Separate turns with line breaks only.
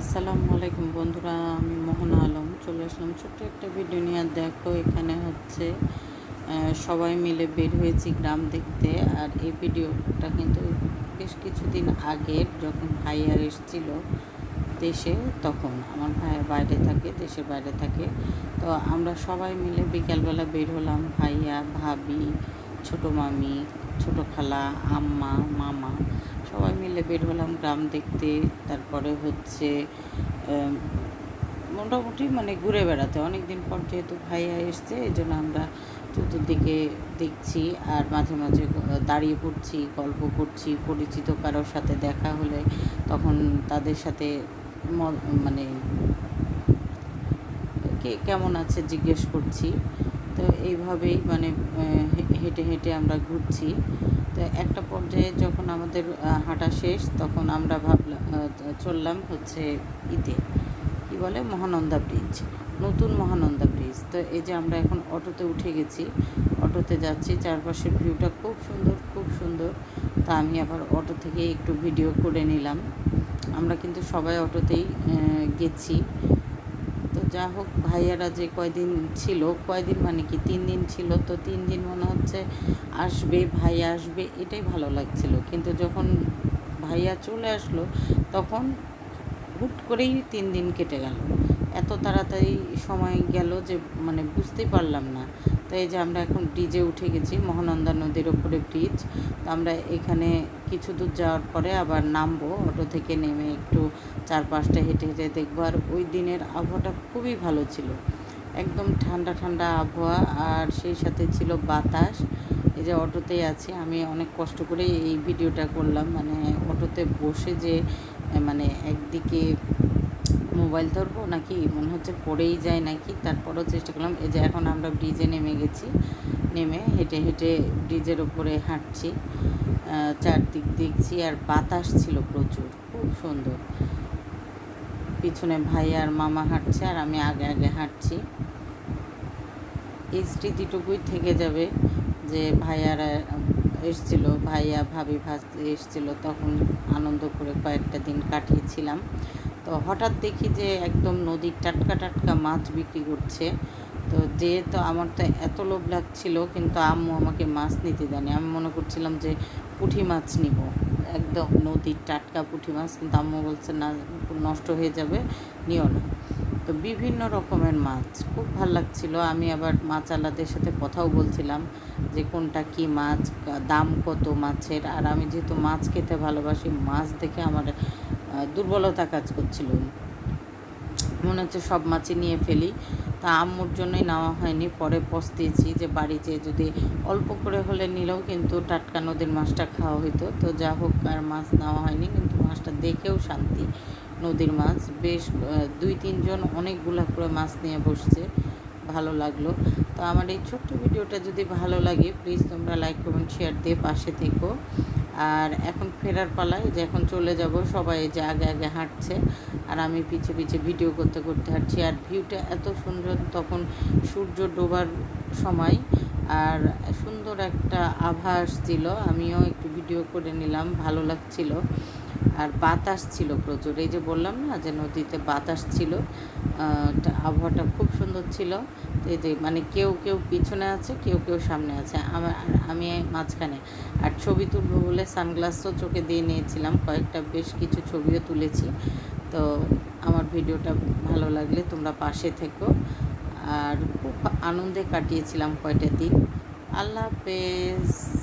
আসসালামু আলাইকুম বন্ধুরা, আমি মোহনা আলম। চলে আসলাম ছোট্ট একটা ভিডিও নিয়ে। আর দেখো, এখানে হচ্ছে সবাই মিলে বের হয়েছি গ্রাম দেখতে। আর এই ভিডিওটা কিন্তু বেশ কিছুদিন আগের, যখন ভাইয়া এসেছিল দেশে, তখন। আমার ভাইয়া বাইরে থাকে, দেশের বাইরে থাকে। তো আমরা সবাই মিলে বিকালবেলা বের হলাম, ভাইয়া, ভাবি, ছোটো মামি ছোটো খালা আম্মা, মামা, সবাই মিলে বের হলাম গ্রাম দেখতে। তারপরে হচ্ছে মোটামুটি মানে ঘুরে বেড়াতে। অনেক দিন পর যেহেতু ভাইয়া এসছে, এই জন্য আমরা চতুর্দিকে দেখছি আর মাঝে মাঝে দাঁড়িয়ে পড়ছি, গল্প করছি, পরিচিত কারোর সাথে দেখা হলে তখন তাদের সাথে মানে কে, কেমন আছে জিজ্ঞেস করছি। তো এইভাবেই মানে হেঁটে হেঁটে আমরা ঘুরছি। তো একটা পর্যায়ে যখন আমাদের হাঁটা শেষ, তখন আমরা ভাবলাম চললাম হচ্ছে ইতে, কি বলে? মহানন্দা ব্রিজ, নতুন মহানন্দা ব্রিজ। তো এই যে আমরা এখন অটোতে উঠে গেছি, অটোতে যাচ্ছি, চারপাশের ভিউটা খুব সুন্দর খুব সুন্দর। তা আমি আবার অটো থেকে একটু ভিডিও করে নিলাম। আমরা কিন্তু সবাই অটোতেই গেছি। যা হোক, ভাইয়ারা যে কয়দিন ছিল, কয়দিন মানে কি, তিন দিন ছিল, তো তিন দিন মনে হচ্ছে আসবে ভাইয়া আসবে, এটাই ভালো লাগছিল। কিন্তু যখন ভাইয়া চলে আসলো, তখন হুট করেই তিন দিন কেটে গেল। এত তাড়াতাড়ি সময় গেল যে মানে বুঝতেই পারলাম না। তো এই যে আমরা এখন ব্রিজে উঠে গেছি, মহানন্দা নদীর ওপরে ব্রিজ তো আমরা এখানে কিছু দূর যাওয়ার পরে আবার নামবো, অটো থেকে নেমে একটু চারপাশটা হেঁটে হেঁটে দেখব। আর ওই দিনের আবহাওয়াটা খুবই ভালো ছিল। একদম ঠান্ডা ঠান্ডা আবহাওয়া, আর সেই সাথে ছিল বাতাস। এই যে অটোতেই আছি, আমি অনেক কষ্ট করে এই ভিডিওটা করলাম। মানে অটোতে বসে যে মানে একদিকে মোবাইল ধরবো নাকি মনে হচ্ছে পড়েই যায় নাকি? তারপরেও চেষ্টা করলাম। এই যে এখন আমরা ব্রিজে নেমে গেছি। নেমে হেঁটে হেঁটে ব্রিজের ওপরে হাঁটছি। চারদিক দেখছি আর বাতাস ছিল প্রচুর, খুব সুন্দর। পিছনে ভাই আর মামা হাঁটছে আর আমি আগে আগে হাঁটছি। এই স্মৃতিটুকুই থেকে যাবে যে ভাইয়ারা এসছিল, ভাইয়া, ভাবি ভাসতে এসছিল, তখন আনন্দ করে কয়েকটা দিন কাটিয়েছিলাম। তো হঠাৎ দেখি যে একদম নদীর টাটকা টাটকা মাছ বিক্রি করছে। তো যেহেতু আমার তো এত লোভ লাগছিল, কিন্তু আম্মু আমাকে মাছ নিতে দেয়নি। আমি মনে করছিলাম যে পুঁটি মাছ নিব। একদম নদীর টাটকা পুঁটি মাছ, কিন্তু আম্মু বলছে, না, নষ্ট হয়ে যাবে, নিও না। তো বিভিন্ন রকমের মাছ, খুব ভালো লাগছিল। আমি আবার মাছ আলাদের সাথে কথাও বলছিলাম যে কোনটা কি মাছ, দাম কত মাছের। আর আমি যেহেতু মাছ খেতে ভালোবাসি, মাছ দেখে আমার দুর্বলতা কাজ করছিল। মনে হচ্ছে সব মাছই নিয়ে ফেলি। তা আম্মুর জন্যই নেওয়া হয়নি। পরে পস্তিয়েছি যে বাড়িতে যদি অল্প করে হলে নিলেও কিন্তু টাটকা নদীর মাছটা খাওয়া হইতো। তো যা হোক, আর মাছ নেওয়া হয়নি, কিন্তু মাছটা দেখেও শান্তি। নদীর মাছ বেশ দুই তিনজন অনেকগুলা করে মাছ নিয়ে বসছে। ভালো লাগল। তো আমার এই ছোট্ট ভিডিওটা যদি ভালো লাগে প্লিজ তোমরা লাইক কমেন্ট শেয়ার দিয়ে পাশে থেকো। আর এখন ফেরার পালায় যে এখন চলে যাব, সবাই যে আগে আগে হাঁটছে, আর আমি পিছে পিছে ভিডিও করতে করতে হাঁটছি। আর ভিউটা এত সুন্দর, তখন সূর্য ডোবার সময়, আর সুন্দর একটা আভাস ছিল আমিও একটু ভিডিও করে নিলাম, ভালো লাগছিল। আর বাতাস ছিল প্রচুর। এই যে বললাম না যে নদীতে বাতাস ছিল আবহাওয়াটা খুব সুন্দর ছিল। এই যে মানে কেউ কেউ পিছনে আছে, কেউ কেউ সামনে আছে। আমার আমি মাঝখানে। আর ছবি তুলবো বলে সানগ্লাসও চোখে দিয়ে নিয়েছিলাম। কয়েকটা বেশ কিছু ছবিও তুলেছি। তো আমার ভিডিওটা ভালো লাগলে তোমরা পাশে থেকো। আর খুব আনন্দে কাটিয়েছিলাম কয়টা দিন। আল্লাহ হাফেজ।